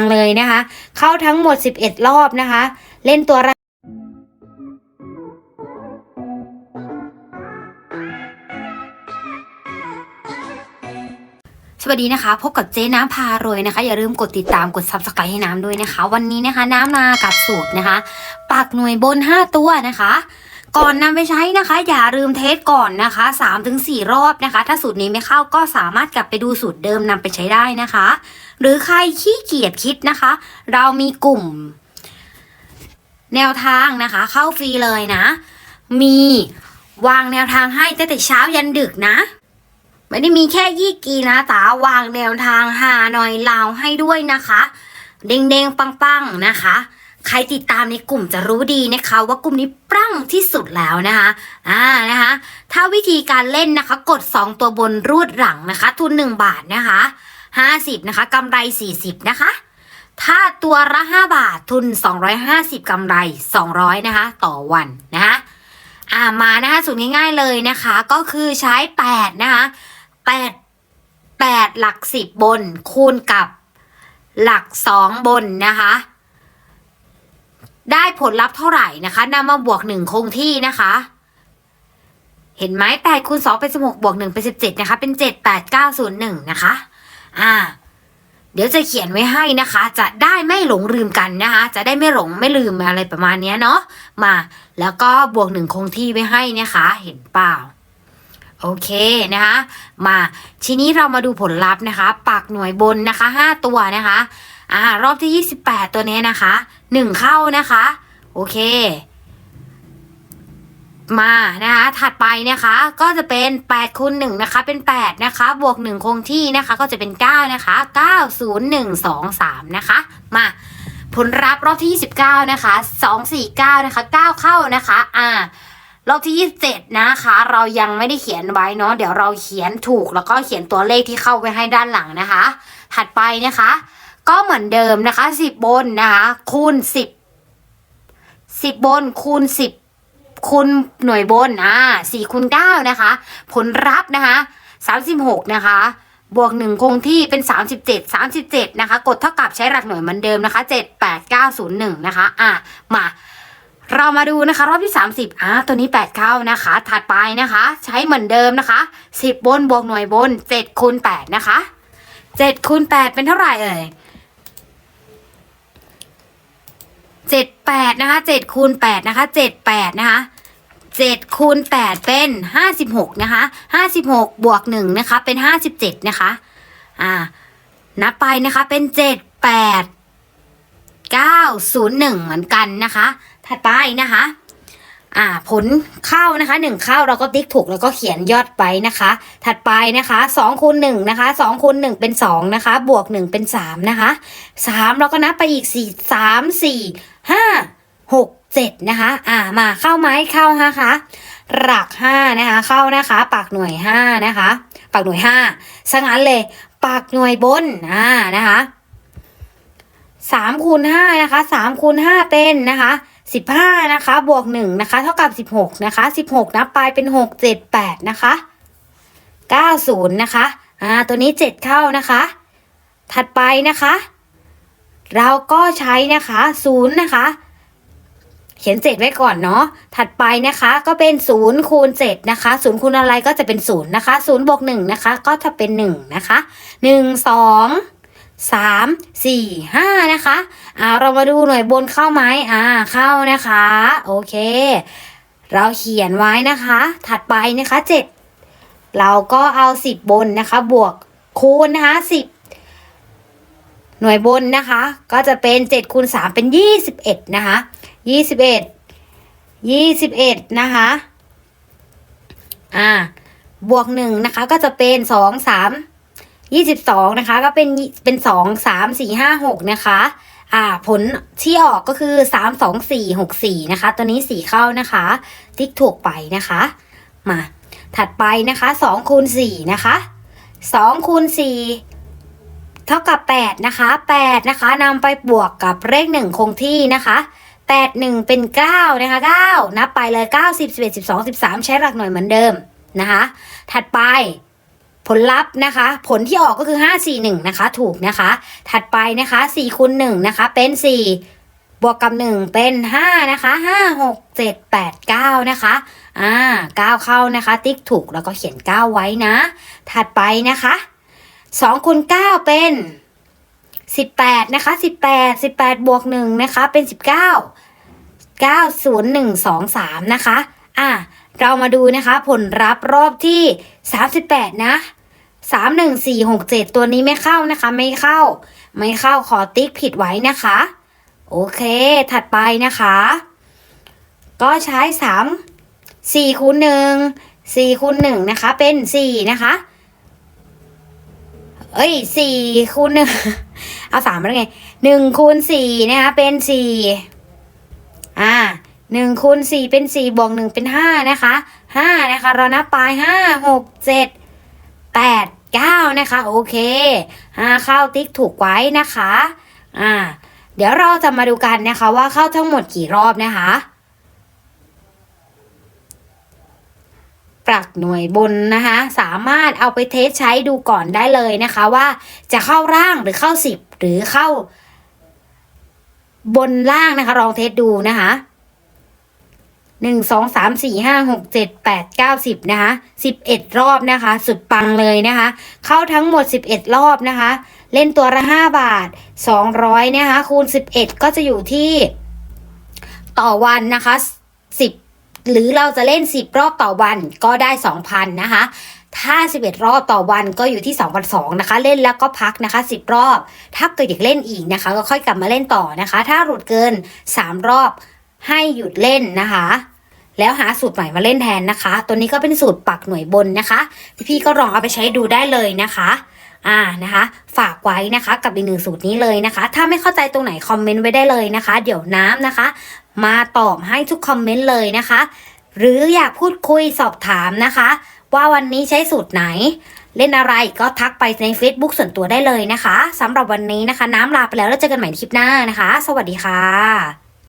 งเลยนะคะ เข้าทั้งหมด 11 รอบนะคะ เล่นตัวละสวัสดีนะคะ พบกับเจ๊น้ำพารวยนะคะ อย่าลืมกดติดตามกด subscribe ให้น้ำด้วยนะคะ วันนี้นะคะน้ำมากับสูตรนะคะปักหน่วยบน 5 ตัวนะคะ ก่อนนำไปใช้นะคะ อย่าลืมเทสก่อนนะคะ 3-4ถึงรอบนะคะ ถ้าสูตรนี้ไม่เข้าก็สามารถกลับไปดูสูตรเดิมนำไปใช้ได้นะคะ หรือใครขี้เกียจคิดนะคะ เรามีกลุ่ม แนวทางนะคะ เข้าฟรีเลยนะ มีวางแนวทางให้ตั้งแต่เช้ายันดึกนะไม่ได้มีแค่ยี่กีนะตาวางแนวทางหาหน่อยลาวให้ด้วยนะคะ เด้งๆปังๆนะคะ ใครติดตามในกลุ่มจะรู้ดีนะคะ ว่ากลุ่มนี้ปรั้งที่สุดแล้วนะคะอ่านะคะ ถ้าวิธีการเล่นนะคะ กด 2 ตัวบนรูดหลังนะคะ ทุน 1 บาทนะคะ 50 นะคะกำไร 40 นะคะ ถ้าตัวละ 5 บาททุน 250กำไร 200 นะคะ ต่อวันนะคะอ่ามานะคะสูตรง่ายๆเลยนะคะ ก็คือใช้ 8 นะคะ 8 8 หลัก 10 บนคูณกับหลัก 2 บนนะคะ ได้ผลลัพธ์เท่าไหร่นะคะนำมาบวก1คงที่นะคะ เห็นไหม8คูณ2เป็น16บหกบวก1เป็น17นะคะ เป็น7 8 9 0 1นย์หนึ่งนะคะ อ่า เดี๋ยวจะเขียนไว้ให้นะคะ จะได้ไม่หลงลืมกันนะคะ จะได้ไม่หลงไม่ลืมอะไรประมาณเนี้ยเนาะมา แล้วก็บวกหนึ่งคงที่ไว้ให้นะคะ เห็นเปล่าโอเคนะคะ มาทีนี้เรามาดูผลลัพธ์นะคะ ปักหน่วยบนนะคะ 5 ตัวนะคะ อ่ารอบที่ 28 ตัวนี้นะคะ 1 เข้านะคะ โอเค มานะคะ ถัดไปนะคะ ก็จะเป็น8คูณ1นะคะ เป็น 8 นะคะ บวก 1 คงที่นะคะ ก็จะเป็น 9 นะคะ 9 0 1 2 3 นะคะ มาผลลัพธ์รอบที่ 29 นะคะ 249 นะคะ 9 เข้านะคะ อ่ารอบที่ 27 นะคะ เรายังไม่ได้เขียนไว้เนาะ เดี๋ยวเราเขียนถูกแล้วก็เขียนตัวเลขที่เข้าไว้ให้ด้านหลังนะคะ ถัดไปนะคะ ก็เหมือนเดิมนะคะ10บนนะคะคูณ10 10บนคูณ10คูณหน่วยบนอ่า4คูณ9นะคะ ผลลัพธ์นะคะ36นะคะบวก1คงที่เป็น 37 37 นะคะ กดเท่ากับใช้หลักหน่วยเหมือนเดิมนะคะ 7 8 9 0 1 นะคะ อะ มา เรามาดูนะคะ รอบที่ 30อ่าตัวนี้8เข้านะคะ ถัดไปนะคะ ใช้เหมือนเดิมนะคะ 10 บนบวกหน่วยบน7คูณ8นะคะ7คูณ8เป็นเท่าไหร่เอ่ย เจ็ดแปดนะคะเจ็ดคูณแปดนะคะเจ็ดแปดนะคะเจ็ดคูณแปดเป็นห้าสิบหกนะคะห้าสิบหกบวกหนึ่งนะคะเป็นห้าสิบเจ็ดนะคะอ่านับไปนะคะเป็นเจ็ดแปดเก้าศูนย์หนึ่งเหมือนกันนะคะ ถัดไปนะคะอ่าผลเข้านะคะหนึ่งเข้าเราก็ติ๊กถูกแล้วก็เขียนยอดไปนะคะ ถัดไปนะคะสองคูณหนึ่งนะคะสองคูณหนึ่งเป็นสองนะคะ บวกหนึ่งเป็นสามนะคะสามเราก็นับไปอีกสี่สามสี่ ห้าหกเจ็ดนะคะ อ่ามาเข้าไหมเข้านะคะ หลักห้านะคะ เข้านะคะ ปากหน่วยห้านะคะ ปากหน่วยห้าสังั้นเลย ปากหน่วยบนอ่านะคะสามคูณห้านะคะสามคูณห้าเป็นนะคะสิบห้านะคะ บวกหนึ่งนะคะ เท่ากับสิบหกนะคะสิบหกนับไปเป็นหกเจ็ดแปดนะคะเก้าศูนย์นะคะ อ่า ตัวนี้เจ็ดเข้านะคะ ถัดไปนะคะ เราก็ใช้นะคะศูนย์นะคะเขียนเจ็ดไว้ก่อนเนาะ ถัดไปนะคะก็เป็นศูนย์คูณเจ็ดนะคะศูนย์คูณอะไรก็จะเป็นศูนย์นะคะศูนย์บวกหนึ่งนะคะ ก็จะเป็นหนึ่งนะคะหนึ่งสองสามสี่ห้านะคะอ่าเรามาดูหน่วยบนเข้าไหมอ่าเข้านะคะ โอเค เราเขียนไว้นะคะ ถัดไปนะคะเจ็ดเราก็เอาสิบบนนะคะ บวกคูณนะคะสิบ หน่วยบนนะคะ ก็จะเป็นเจ็ดคูณสามเป็นยี่สิบเอ็ดนะคะยี่สิบเอ็ดยี่สิบเอ็ดนะคะ อ่า บวกหนึ่งนะคะ ก็จะเป็นสองสามยี่สิบสองนะคะ ก็เป็นเป็นสองสามสี่ห้าหกนะคะ อ่า ผลที่ออกก็คือสามสองสี่หกสี่นะคะ ตัวนี้สี่เข้านะคะ ติ๊กถูกไปนะคะ มา ถัดไปนะคะสองคูณสี่นะคะสองคูณสี่ เท่ากับ 8 นะคะ 8 นะคะนำไปบวกกับเลข 1 คงที่นะคะ 8 1 เป็น 9 นะคะ 9 นับไปเลย 9 10 11 12 13 ใช้หลักหน่วยเหมือนเดิมนะคะ ถัดไปผลลัพธ์นะคะ ผลที่ออกก็คือ 5 4 1 นะคะ ถูกนะคะ ถัดไปนะคะ4คูณ1นะคะ เป็น 4 บวกกับ 1 เป็น 5 นะคะ 5 6 7 8 9 นะคะ อ่า 9 เข้านะคะ ติ๊กถูกแล้วก็เขียน 9 ไว้นะ ถัดไปนะคะ สองคูณเก้าเป็นสิบแปดนะคะสิบแปดสิบแปดบวกหนึ่งนะคะเป็นสิบเก้าเก้าศูนย์หนึ่งสองสามนะคะอะเรามาดูนะคะ ผลรับรอบที่สามสิบแปดนะสามหนึ่งสี่หกเจ็ดตัวนี้ไม่เข้านะคะ ไม่เข้า ไม่เข้าขอติ๊กผิดไว้นะคะ โอเค ถัดไปนะคะ ก็ใช้สามสี่คูณหนึ่งสี่คูณหนึ่งนะคะ เป็นสี่นะคะ เอ้ย4คูณ1เอา3มาได้ไง1คูณ4นะคะเป็น4อ่าหนึ่งคูณสี่เป็นสี่บวกหนึ่งเป็นห้านะคะห้านะคะ เรานับไปห้าหกเจ็ดแปดเก้านะคะ โอเคห้าเข้าติ๊กถูกไว้นะคะ อ่า เดี๋ยวเราจะมาดูกันนะคะว่าเข้าทั้งหมดกี่รอบนะคะ รักหน่วยบนนะคะ สามารถเอาไปเทสใช้ดูก่อนได้เลยนะคะว่าจะเข้าร่างหรือเข้าสิบหรือเข้า บนล่างนะคะลองเทสดูนะคะหนึ่งสองสามสี่ห้าหกเจ็ดแปดเก้าสิบนะคะสิบเอ็ดรอบนะคะ สุดปังเลยนะคะ เข้าทั้งหมดสิบเอ็ดรอบนะคะ เล่นตัวละห้าบาทสองร้อยนะคะ คูณสิบเอ็ดก็จะอยู่ที่ ต่อวันนะคะสิบ หรือเราจะเล่นสิบรอบต่อวันก็ได้สองพันะคะ ถ้า 11 รอบต่อวันก็อยู่ที่2,200นะคะ เล่นแล้วก็พักนะคะ 10 รอบ ถ้าเกิดอยากเล่นอีกนะคะ ก็ค่อยกลับมาเล่นต่อนะคะ ถ้าหลุดเกิน 3 รอบให้หยุดเล่นนะคะ แล้วหาสูตรใหม่มาเล่นแทนนะคะ ตัวนี้ก็เป็นสูตรปักหน่วยบนนะคะ พี่ๆก็ลองเอาไปใช้ดูได้เลยนะคะอ่านะคะ ฝากไว้นะคะกับอีกหนึ่งสูตรนี้เลยนะคะ ถ้าไม่เข้าใจตรงไหนคอมเมนต์ไว้ได้เลยนะคะ เดี๋ยวน้ำนะคะ มาตอบให้ทุกคอมเมนต์เลยนะคะ หรืออยากพูดคุยสอบถามนะคะ ว่าวันนี้ใช้สูตรไหน เล่นอะไรก็ทักไปใน Facebook ส่วนตัวได้เลยนะคะสำหรับวันนี้นะคะ น้ำลาไปแล้วแล้วเจอกันใหม่คลิปหน้านะคะ สวัสดีค่ะ